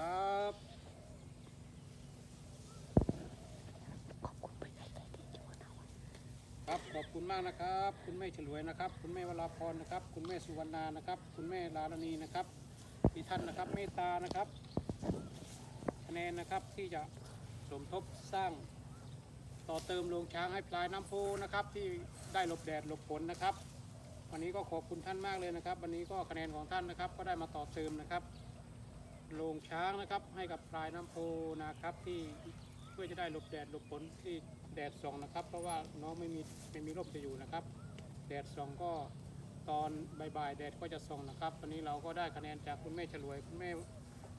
นะครับขอบคุณผู้ใหญ่ใจดีที่มาเอาไว้ครับขอบคุณมากนะครับ คุณแม่ฉลวยนะครับ คุณแม่วราพรนะครับ คุณแม่สุวรรณานะครับ คุณแม่ลาลนีนะครับมีท่านนะครับเมตตานะครับคะแนนนะครับที่จะสมทบสร้างต่อเติมโรงช้างให้พลายน้ำพุนะครับ ที่ได้หลบแดดหลบฝนนะครับ วันนี้ก็ขอบคุณท่านมากเลยนะครับ วันนี้ก็คะแนนของท่านนะครับ ก็ได้มาต่อเติมนะครับ โรงช้างนะครับ ให้กับพลายน้ำพุนะครับ ที่เพื่อจะได้หลบแดดหลบฝนที่แดดส่องนะครับ เพราะว่าน้องไม่มีไม่มีร่มจะอยู่นะครับ แดดส่องก็ตอนบ่ายๆแดดก็จะส่องนะครับวันนี้เราก็ได้คะแนนจากคุณแม่ฉลวยคุณแม่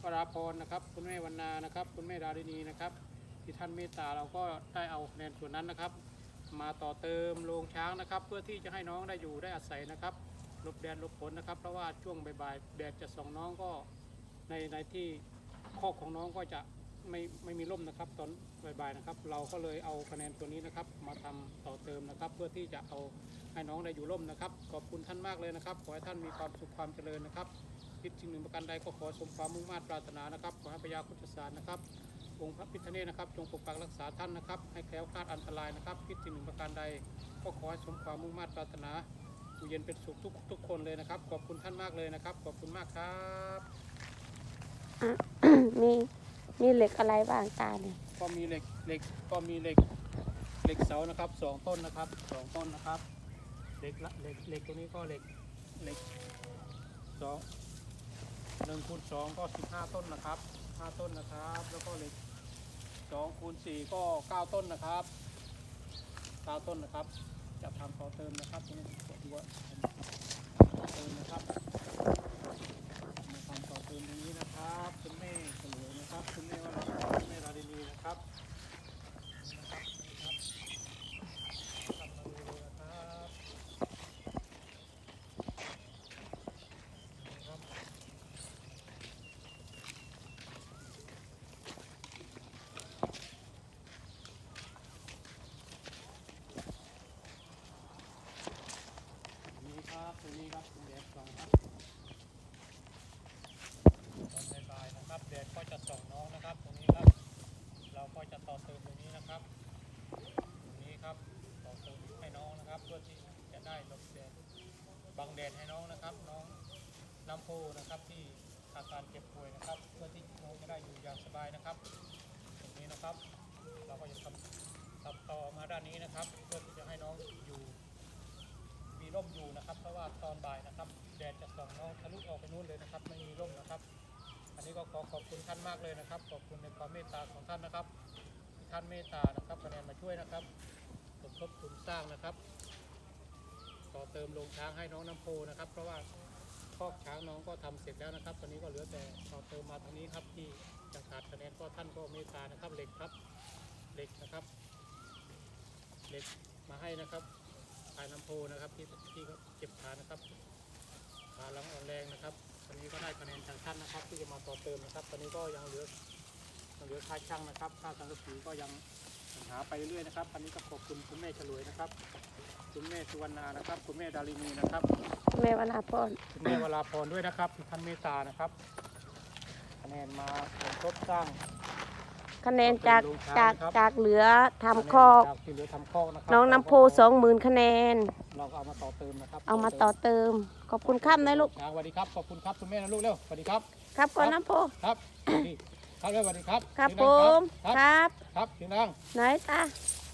วราพรนะครับ คุณแม่วรรณานะครับ คุณแม่ดารินีนะครับ ที่ท่านเมตตาเราก็ได้เอาคะแนนส่วนนั้นนะครับ มาต่อเติมโรงช้างนะครับ เพื่อที่จะให้น้องได้อยู่ได้อาศัยนะครับหลบแดดหลบฝนนะครับ เพราะว่าช่วงบ่ายๆแดดจะส่องน้องก็ ในในที่คอกของน้องก็จะไม่ไม่มีร่มนะครับตอนบ่ายๆนะครับ เราก็เลยเอาคะแนนตัวนี้นะครับ มาทำต่อเติมนะครับ เพื่อที่จะเอาให้น้องได้อยู่ร่มนะครับ ขอบคุณท่านมากเลยนะครับ ขอให้ท่านมีความสุขความเจริญนะครับคิดสิ่งหนึ่งประการใดก็ขอสมความมุ่งมา่ปรารถนานะครับขอให้พญาคุชสารนะครับองค์พระพิฆเนศนะครับ จงปกปักรักษาท่านนะครับ ให้แคล้วคลาดอันตรายนะครับคิดสิ่งหนึ่งประการใด ก็ขอให้สมความมุ่งมา่ปรารถนาอยู่เย็นเป็นสุขทุกทุกคนเลยนะครับ ขอบคุณท่านมากเลยนะครับ ขอบคุณมากครับ มีมีเหล็กอะไรบ้างตาเนี่ยก็มีเหล็กเหล็กก็มีเหล็กเหล็กเสานะครับสองต้นนะครับสองต้นนะครับเหล็กละเหล็กเหล็กตัวนี้ก็เหล็กเหล็กสองหนึ่งคูณสองก็สิบห้าต้นนะครับห้าต้นนะครับ แล้วก็เหล็กสองคูณสี่ก็เก้าต้นนะครับเก้าต้นนะครับจะทำต่อเติมนะครับตรงนี้กดดูว่าต่อเติมนะครับมาทำต่อเติมตรงนี้นะครับคุณแม่เฉลยนะครับคุณแม่วราพรคุณแม่ราดินีนะครับนี่นะครับนี่ครับทำมาดูเลยนะครับนี่ครับ นี่ครับ ตัวนี้ครับเป็นแดดส่องครับตอนบ่ายๆนะครับแดดก็จะส่องน้องนะครับ ตรงนี้ครับ เราก็จะต่อเติมตรงนี้นะครับตรงนี้ครับต่อเติมให้น้องนะครับ เพื่อที่จะได้หลบแดดบังแดดให้น้องนะครับ น้องน้ำโพนะครับที่อาการเจ็บป่วยนะครับ เพื่อที่น้องจะได้อยู่อย่างสบายนะครับ ตรงนี้นะครับ เราก็จะทำตัดต่อมาด้านนี้นะครับ เพื่อที่จะให้น้องอยู่ ร่มอยู่นะครับ เพราะว่าตอนบ่ายนะครับแดดจะส่องน้องทะลุออกไปนู่นเลยนะครับ ไม่มีร่มนะครับ อันนี้ก็ขอขอบคุณท่านมากเลยนะครับ ขอบคุณในความเมตตาของท่านนะครับที่ท่านเมตตานะครับคะแนนมาช่วยนะครับสมทบทุนสร้างนะครับต่อเติมโรงช้างให้น้องน้ำโพนะครับ เพราะว่าคอกช้างน้องก็ทำเสร็จแล้วนะครับตอนนี้ก็เหลือแต่ต่อเติมมาทางนี้ครับที่ยังขาดคะแนนก็ท่านก็เมตตานะครับเหล็กครับเหล็กนะครับเหล็กมาให้นะครับายน้ำโพนะครับที่ที่เขาเก็บขานะครับขาหลังอ่อนแรงนะครับตอนนี้ก็ได้คะแนนจากท่านนะครับ ที่จะมาต่อเติมนะครับ ตอนนี้ก็ยังเหลือยังเหลือค่าช่างนะครับค่าสังกะสีก็ยังหาไปเรื่อยๆนะครับอันนี้ก็ขอบคุณคุณแม่ฉลวยนะครับ คุณแม่สุวรรณานะครับ คุณแม่ดารินีนะครับแม่วนาพรคุณแม่วราพรด้วยนะครับที่ท่านเมตตานะครับ คะแนนมาสมทบสร้าง คะแนนจากขอบคุณลุงจากช้างครับจากเหลือทำคอกจากที่เหลือทำคอกนะครับน้องน้ำโพสองหมื่นคะแนน เราก็เอามาต่อเติมนะครับเอามาต่อเติม ขอบคุณครับนะลูกช้างสวัสดีครับ ขอบคุณครับคุณแม่นะลูกเร็วสวัสดีครับ ครับก่อนน้ำโพครับนี่ครับเร็วสวัสดีครับครับเสีผยงดังมครับครับครับเสียงดังไหนตา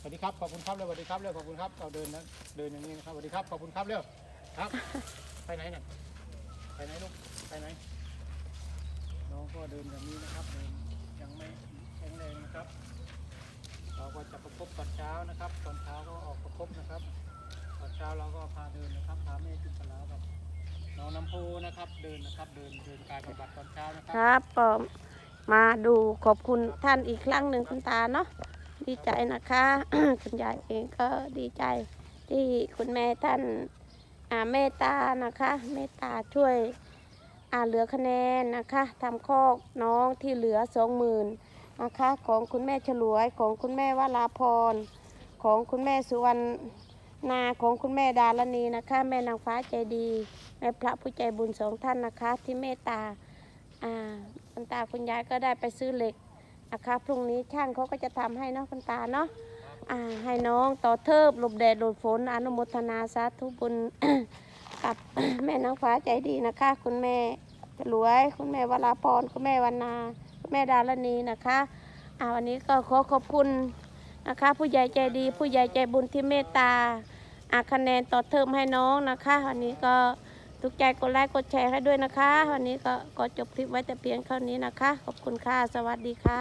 สวัสดีครับ ขอบคุณครับเร็วสวัสดีครับเร็วขอบคุณครับเราเดินนะเดินอย่างนี้นะครับสวัสดีครับ ขอบคุณครับเร็วครับ ไปไหนเนี่ยไปไหนลูก ไปไหน น้องก็เดินอย่างนี้นะครับเดินยังไม่แข็งแรงนะครับ เราก็จะประคบตอนเช้านะครับ ตอนเช้าก็ออกประคบนะครับ ตอนเช้าเราก็พาเดินนะครับ พาแม่กินปลาร้ากับน้องน้ำพูนะครับ เดินนะครับ เดินเดินกายบำบัดตอนเช้านะคครับ รับก็มาดูขอบคุณท่านอีกครั้งหนึ่งคุณตาเนาะดีใจนะคะ คุณยายเองก็ดีใจที่คุณแม่ท่านอ่าเมตตานะคะเมตตาช่วยอ่าเหลือคะแนนนะคะทำคอกน้องที่เหลือสองหมื่น นะคะของคุณแม่ฉลวยของคุณแม่วราพร ของคุณแม่สุวรรณนาของคุณแม่ดารณีนะคะ แม่นางฟ้าใจดีแม่พระผู้ใจบุญสองท่านนะคะ ที่เมตตาอ่ามันตาคุณยายก็ได้ไปซื้อเหล็กนะคะพรุ่งนี้ช่างเขาก็จะทำให้เนาะคุณตาเนาะอ่าให้น้องต่อเทิบหลบแดดหลบฝนอนุโมทนาสาธุบุญกับแม่นางฟ้าใจดีนะคะ คุณแม่ฉลวยคุณแม่วราพรคุณแม่วันนา แม่ดารณีนะคะอ่าวันนี้ก็ขอขอบคุณนะคะ ผู้ใหญ่ใจดี ผู้ใหญ่ใจบุญที่เมตตาอาคะแนนต่อเทอมให้น้องนะคะ วันนี้ก็ทุกใจกดไลค์กดแชร์ให้ด้วยนะคะ วันนี้ก็ก็จบคลิปไว้แต่เพียงเท่านี้นะคะ ขอบคุณค่ะ สวัสดีค่ะ